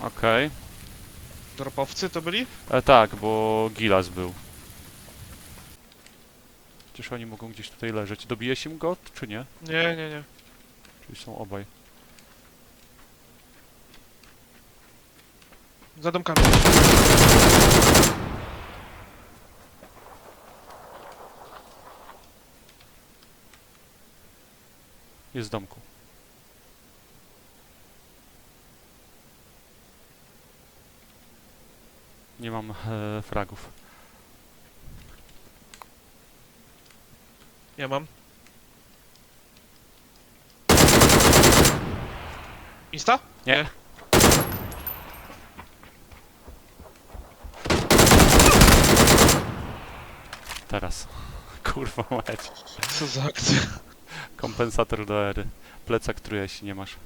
Okej. Dropowcy to byli? E, tak, bo Gilas był. Przecież oni mogą gdzieś tutaj leżeć. Dobijesz im go, czy nie? Nie, nie, nie. Czyli są obaj. Za domkami. Jest w domku. Nie mam e, fragów. Ja mam. Insta? Nie. Teraz. Kurwa mać. Co za akcja? Kompensator do ery. Plecak, który jeśli nie masz.